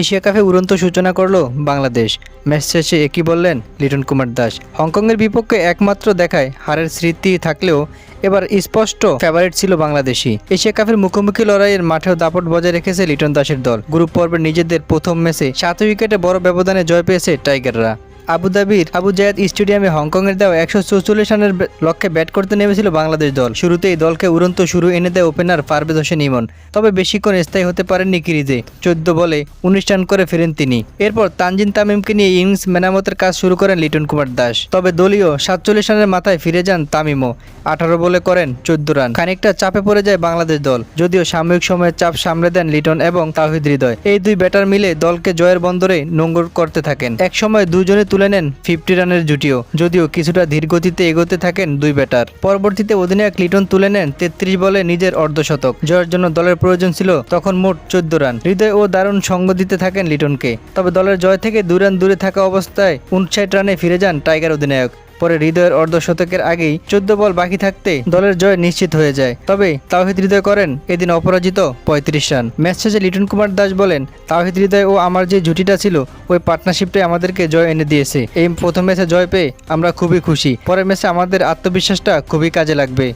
Asia কাপে উড়ন্ত সূচনা করল বাংলাদেশ। ম্যাচ শেষে একই বললেন লিটন কুমার দাস। হংকংয়ের বিপক্ষে একমাত্র দেখায় হারের স্মৃতি থাকলেও এবার স্পষ্ট ফেভারিট ছিল বাংলাদেশি এশিয়া কাপের মুখোমুখি লড়াইয়ের মাঠেও দাপট বজায় রেখেছে লিটন দাসের দল। গ্রুপ পর্বে নিজেদের প্রথম ম্যাচে সাত উইকেটে বড় ব্যবধানে জয় পেয়েছে টাইগাররা। আবুধাবির আবু জায়াদ স্টেডিয়ামে হংকংয়ের দেওয়া একশো চৌচল্লিশ রানের লক্ষ্যে ব্যাট করতে নেমেছিল বাংলাদেশ দল। শুরুতেই দলকে উড়ন্ত শুরু এনে দেয় ওপেনার পারভেজ হোসেন ইমন। তবে বেশিক্ষণ স্থায়ী হতে পারেননি কিরিজে। চোদ্দ বলে উনিশ রান করে ফেরেন তিনি। এরপর তানজিন তামিমকে নিয়ে ইনিংস মেরামতের কাজ শুরু করেন লিটন কুমার দাস। তবে দলীয় সাতচল্লিশ রানের মাথায় ফিরে যান তামিমও। আঠারো বলে করেন চোদ্দ রান। খানিকটা চাপে পড়ে যায় বাংলাদেশ দল। যদিও সাময়িক সময়ে চাপ সামলে দেন লিটন এবং তাহিদ হৃদয়। এই দুই ব্যাটার মিলে দলকে জয়ের বন্দরে নোঙ্গর করতে থাকেন। একসময় দুজনে তুলে নেন ফিফটি রানের জুটিও। যদিও কিছুটা ধীরগতিতে এগোতে থাকেন দুই ব্যাটার। পরবর্তীতে অধিনায়ক লিটন তুলে নেন তেত্রিশ বলে নিজের অর্ধশতক। জয়ের জন্য দলের প্রয়োজন ছিল তখন মোট চোদ্দ রান। হৃদয় ও দারুণ সঙ্গ দিতে থাকেন লিটনকে। তবে দলের জয় থেকে দুই রান দূরে থাকা অবস্থায় উনষাট রানে ফিরে যান টাইগার অধিনায়ক। পরে হৃদয়ের অর্ধ শতকের আগেই চোদ্দ বল বাকি থাকতে দলের জয় নিশ্চিত হয়ে যায়। তবে তাওহিদ হৃদয় করেন এদিন অপরাজিত পঁয়ত্রিশ রান। ম্যাচ শেষে লিটন কুমার দাস বলেন, তাওহিদ হৃদয় ও আমার যে জুটিটা ছিল, ওই পার্টনারশিপটাই আমাদেরকে জয় এনে দিয়েছে। এই প্রথম ম্যাচে জয় পেয়ে আমরা খুবই খুশি। পরের ম্যাচে আমাদের আত্মবিশ্বাসটা খুবই কাজে লাগবে।